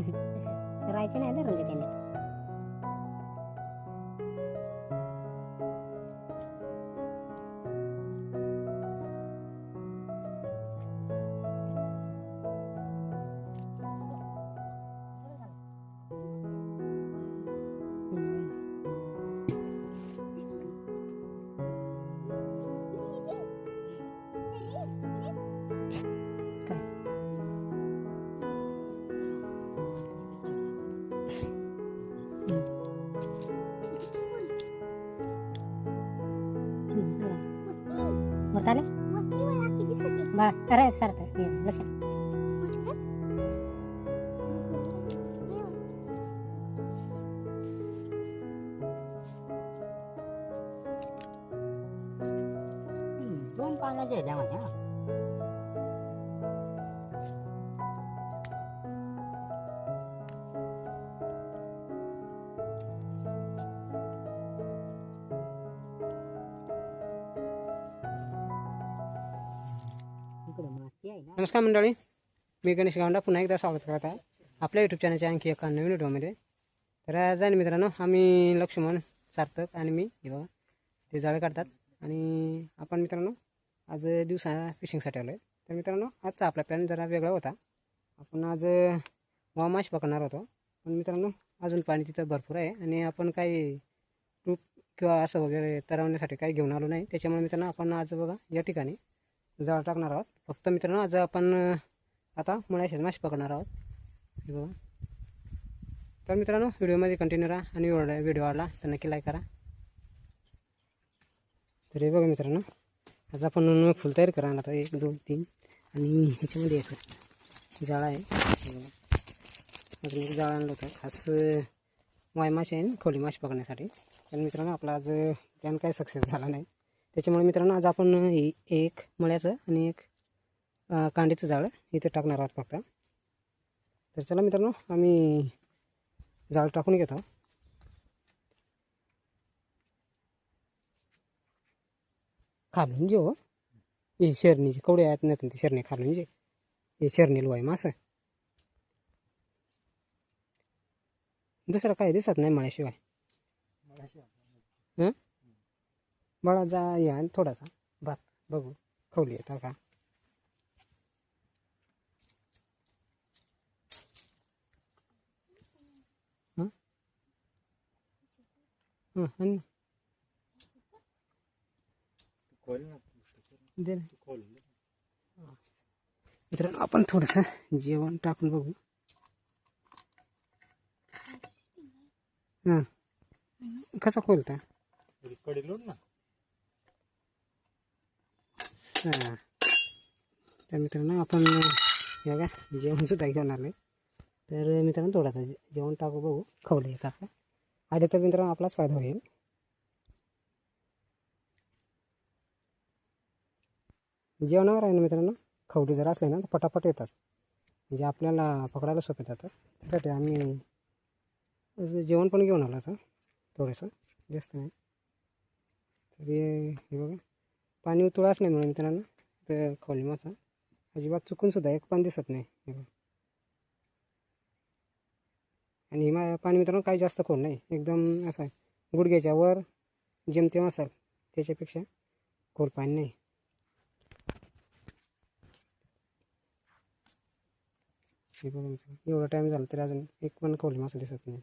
റായ്ച്ചനെ അത് ಗೊತ್ತಾಲೆ ಅರೆ ಸರ್ ಲಕ್ಷ नमस्कार मंडळी. मी गणेश गावंडा पुन्हा एकदा स्वागत करत आहे आपल्या यूट्यूब चॅनलच्या आणखी एका नवीन व्हिडिओमध्ये. तर आज आहे मित्रांनो आम्ही लक्ष्मण सार्थक आणि मी हे बघा ते जाळे काढतात. आणि आपण मित्रांनो आज दिवसा फिशिंगसाठी आलो आहे तर मित्रांनो आजचा आपला प्लॅन जरा वेगळा होता. आपण आज वा माश पकडणार होतो. पण मित्रांनो अजून पाणी तिथं भरपूर आहे आणि आपण काही टूप किंवा असं वगैरे तरवण्यासाठी काही घेऊन आलो नाही. त्याच्यामुळे मित्रांनो आपण आज बघा या ठिकाणी जाळ टाकणार आहोत. फक्त मित्रांनो आज आपण आता मुळ्याशीच मासे पकडणार आहोत. हे बघा. तर मित्रांनो व्हिडिओमध्ये कंटिन्यू राहा आणि व्हिडिओ आवडला तर नक्की लाईक करा. तर हे बघा मित्रांनो आज आपण फुल तयारी करा आता एक दोन तीन आणि ह्याच्यामध्ये एक जाळा आहे. अजून एक जाळं आणलं होतं. खास वाय मासे आहे खोली मासे पकडण्यासाठी. पण मित्रांनो आपला आज प्लॅन काय सक्सेस झाला नाही. त्याच्यामुळे मित्रांनो आज आपण हे एक मळ्याचं आणि एक कांडीचं जाळं इथं टाकणार आहोत फक्त. तर चला मित्रांनो आम्ही जाळ टाकून घेतो खालून जे हो हे शेरणी कवडे आहेत नाही ते शेरणी खालून जे हे शेरणी लोय मासं दुसरं काय दिसत नाही मळ्याशिवाय. हं? बळा जा या आणि थोडासा भात बघू खवली येता का हं? हं, आणि दे ना. हां. मित्रांनो आपण थोडंसं जेवण टाकून बघू हां कसा खोलता हां तर मित्रांनो आपण बघा जेवण सुद्धा घेऊन आलो तर मित्रांनो थोडासा जेवण टाकू बघू खवले येतात का आले तर मित्रांनो आपलाच फायदा होईल. जेवणावर आहे ना मित्रांनो खवडी जर असले ना तर पटापट येतात. म्हणजे आपल्याला पकडायला सोपे जातात. त्यासाठी आम्ही जेवण पण घेऊन आलो असं थोडंसं जास्त नाही. तरी हे बघा पाणी उतळ असल्यामुळे मित्रांनो तर खवली मासा अजिबात चुकूनसुद्धा एक पण दिसत नाही. हे बघा. आणि हिमा पाणी मित्रांनो काही जास्त खोल नाही. एकदम असं आहे. गुडघ्याच्या वर जेमतेम असाल त्याच्यापेक्षा खोल पाणी नाही. एवढा टाईम झाला तरी अजून एक पण खोली मासा दिसत नाही.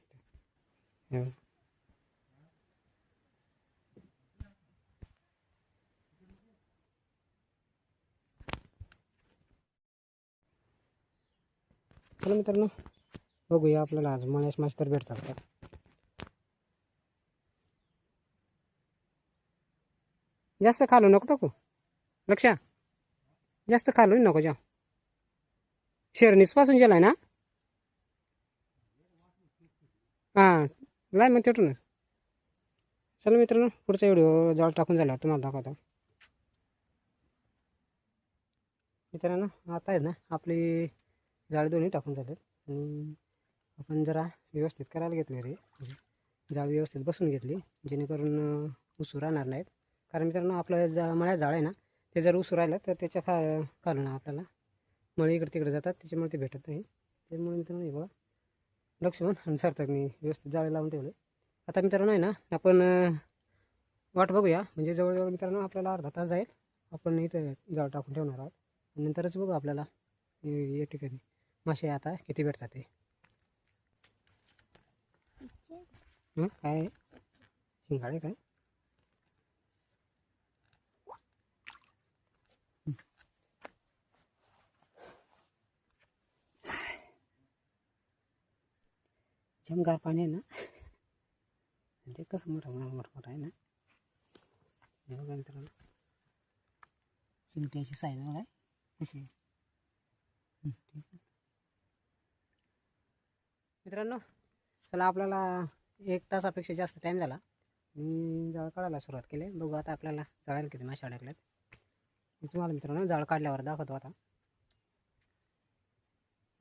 चला मित्रांनो बघूया आपल्याला आज मण्यास मासे तर भेटतात का? जास्त खालू नको टाकू. लक्षा जास्त खालू नको जा शेरणीच पासून गेलाय ना? हां लाय मग तेवढूनच चला मित्रांनो पुढचा व्हिडिओ जाळ टाकून झाल्यावर तुम्हाला दाखवतो. मित्रांनो आता आहे ना आपली जाळी दोन्ही टाकून झाले आणि आपण जरा व्यवस्थित करायला घेतली रे. जाळ व्यवस्थित बसून घेतली. जेणेकरून उसूर उसू राहणार नाहीत. कारण मित्रांनो आपलं जा मळ्या जाळ आहे ना ते जर उसू राहिलं तर त्याच्या खा खालून आपल्याला मळे इकडे तिकडे जातात. त्याच्यामुळे ते भेटत नाही. त्यामुळे मित्रांनो हे बघा. लक्ष्मण आणि सार्थकनी व्यवस्थित जाळे लावून ठेवले. आता मित्रांनो आहे ना आपण वाट बघूया. म्हणजे जवळजवळ मित्रांनो आपल्याला अर्धा तास जाईल. आपण इथं जाळ टाकून ठेवणार आहोत. नंतरच बघू आपल्याला. या ठिकाणी मासे आता किती भेटतात ते. हं? काय आहे? शिंगाडे काय जमगार पाणी आहे ना ते कसं मोठं मोठं मोठं मोठं आहे ना हे बघा मित्रांनो शिंगट्याची साईज बघा कशी आहे. हं, ठीक आहे मित्रांनो चला आपल्याला एक तासापेक्षा जास्त टाईम झाला. मी जाळ काढायला सुरुवात केली. बघू आता आपल्याला जाळायला किती मासे अडकल्यात मी तुम्हाला मित्रांनो जाळ काढल्यावर दाखवतो आता.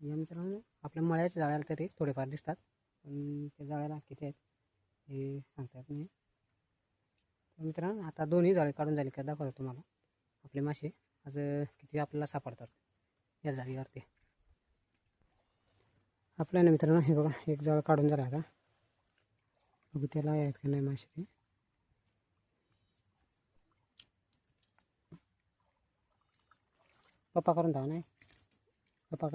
या मित्रांनो आपल्या मळ्याच्या जाळ्याला तरी थोडेफार दिसतात. पण त्या जाळ्याला किती आहेत हे सांगता येत नाही. मित्रांनो आता दोन्ही जाळे काढून झाले का दाखवतो तुम्हाला. आपले मासे आज किती आपल्याला सापडतात या जाळीवरती आपल्या ना मित्रांनो हे बघा एक जाळ काढून झाला आता. बघू त्याला आहेत का नाही मासे ते पप्पा करून धावा नाही पप्पा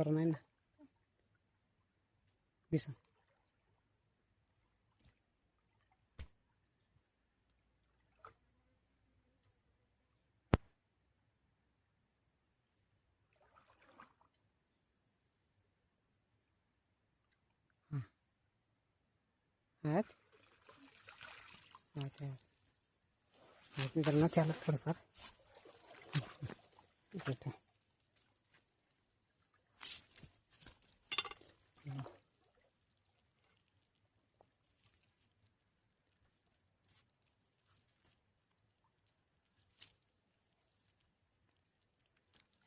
आहेत मित्रांनो त्याला थोडंफार इकडे ठेव.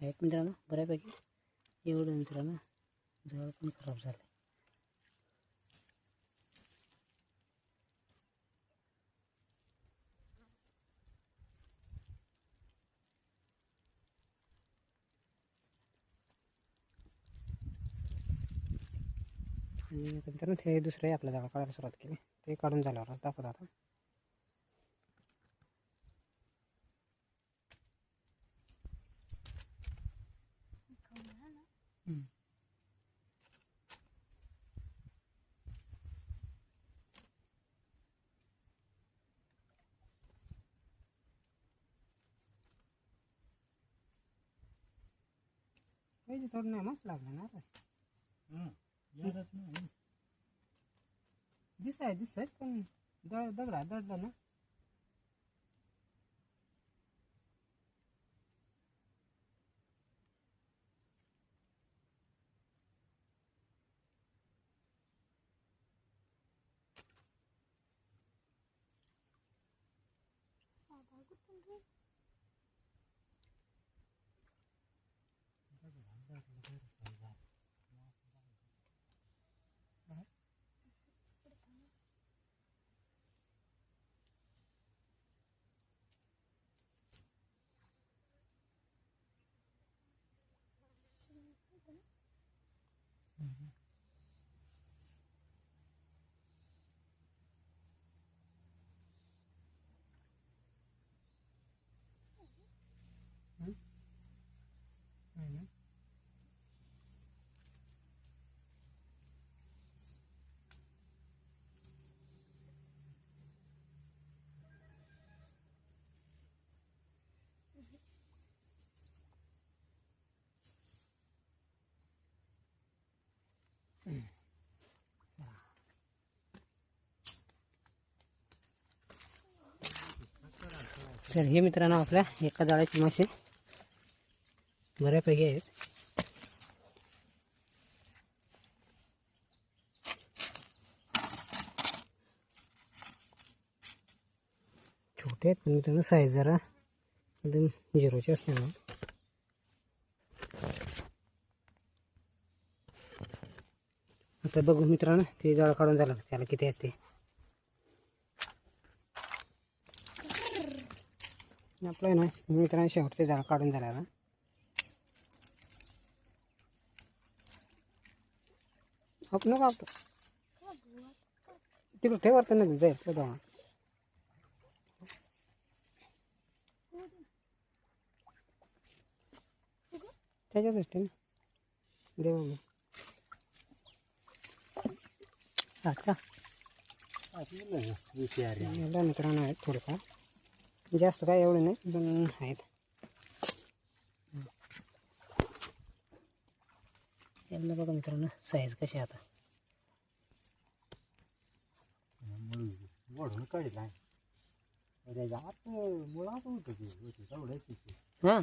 आहेत मित्रांनो बऱ्यापैकी एवढं मित्रांनो जवळ पण खराब झालं आणि मित्रांनो ते दुसरे आपल्या जागा काढायला सुरुवात केली. ते काढून झाल्यावर दाखवत आता. थोडं नाही मस्त लागलं ना दिसाय दिसाय पण दगडा दडला ना. Mm-hmm. तर हे मित्रांनो आपल्या एका जाळ्याचे मासे बऱ्यापैकी आहेत. छोटे आहेत पण मित्रांनो साईज जरा एकदम झिरोचे असल्यामुळे. आता बघू मित्रांनो ते जाळं काढून झालं त्याला किती आहेत ते? आपलं आहे ना मित्रांनो शेवटचे झाड काढून झालं आता. आप नको आपलं तिकडे ठेवत नाही जाईल तो जाऊ. त्याच्याच ठेव ना. देवा आता एवढ्या मित्रांनो आहेत थोडेफार. जास्त काय एवढे नाही पण आहेत. यांना बघा मित्रांनो साईज कशी आता. वडून काढला हां.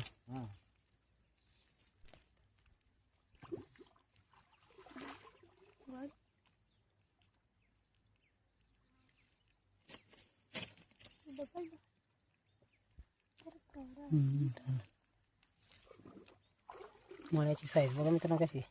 हां साईज बघा मित्रांनो कशी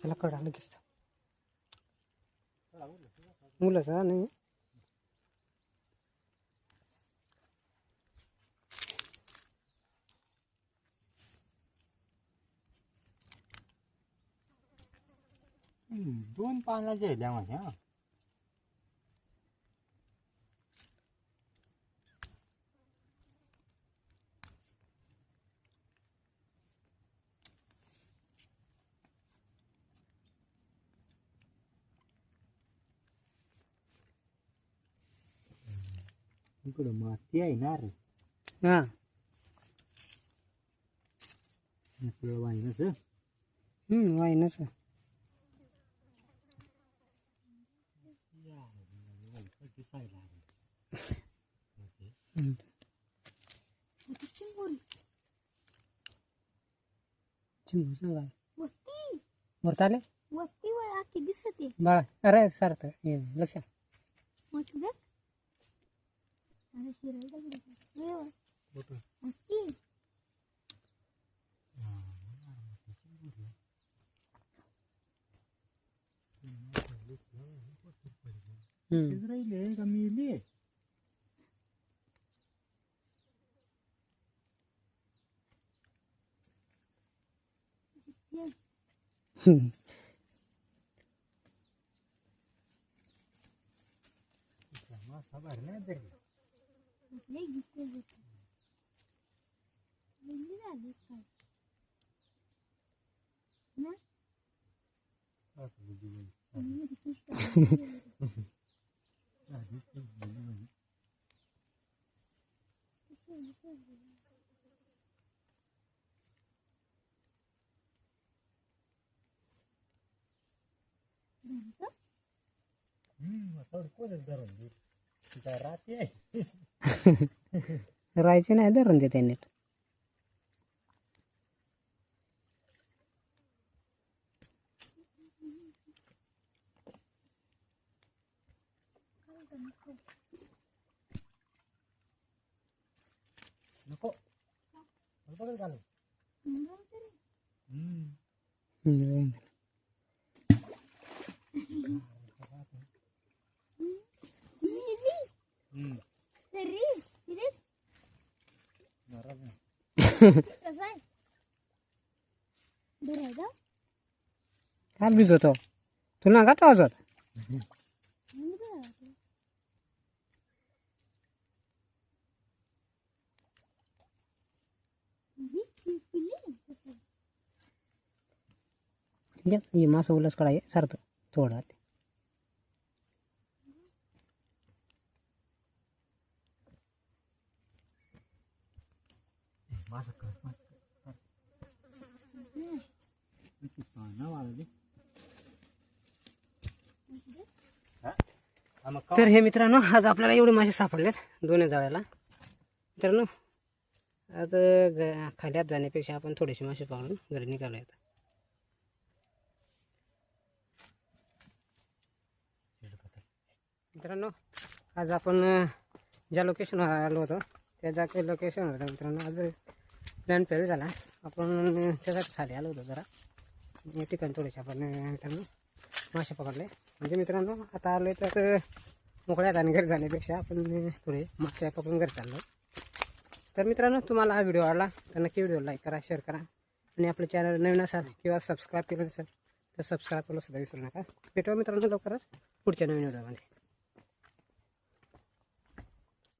त्याला कडा लगेच. मुलाचा नाही. दोन पानाचे आहे माझ्या इकडं माती आहे ना रे हां इकडं वाहिनच वाईनच चिमू सांगा वस्ती वरत आले वस्तीवर आखी दिसते. बाळा अरे सारखं ये लक्षात मोठी बघ. अरे शिरायला गेली. ये वर. वस्ती हम्म. राहिले का मिली हम्म. मासा भरला तरी लई दिसते होती. वेगळी झाली काय राहायचे नाही धरून देते नीट नको बघत घालू काय भिजवतो? का. ही पि- पिल्ली? ये मासं उलस कडाय सारतं थोडं मासा कर तर हे मित्रांनो आज आपल्याला एवढे मासे सापडलेत दोन्ही जाळ्याला. मित्रांनो आज ग खाली आत जाण्यापेक्षा आपण थोडेसे मासे पकडून घरी निघालो आहेत मित्रांनो आज आपण ज्या लोकेशनवर आलो होतो त्या ज्या लोकेशन होतं मित्रांनो. आज प्लॅन फेल झाला. आपण त्यासाठी खाली आलो होतो जरा. या ठिकाणी थोडेसे आपण मित्रांनो मासे पकडले. म्हणजे मित्रांनो आता आलो तर मोकळ्या आणि घरी जाण्यापेक्षा आपण थोडे मासे पकडून घरी चाललो तर मित्रांनो तुम्हाला हा व्हिडिओ आवडला तर नक्की व्हिडिओ लाईक करा शेअर करा. आणि आपलं चॅनल नवीन असाल किंवा सबस्क्राईब केलं नसेल तर सबस्क्राईब करायला सुद्धा विसरू नका. भेटूया मित्रांनो लवकरच पुढच्या नवीन व्हिडिओमध्ये.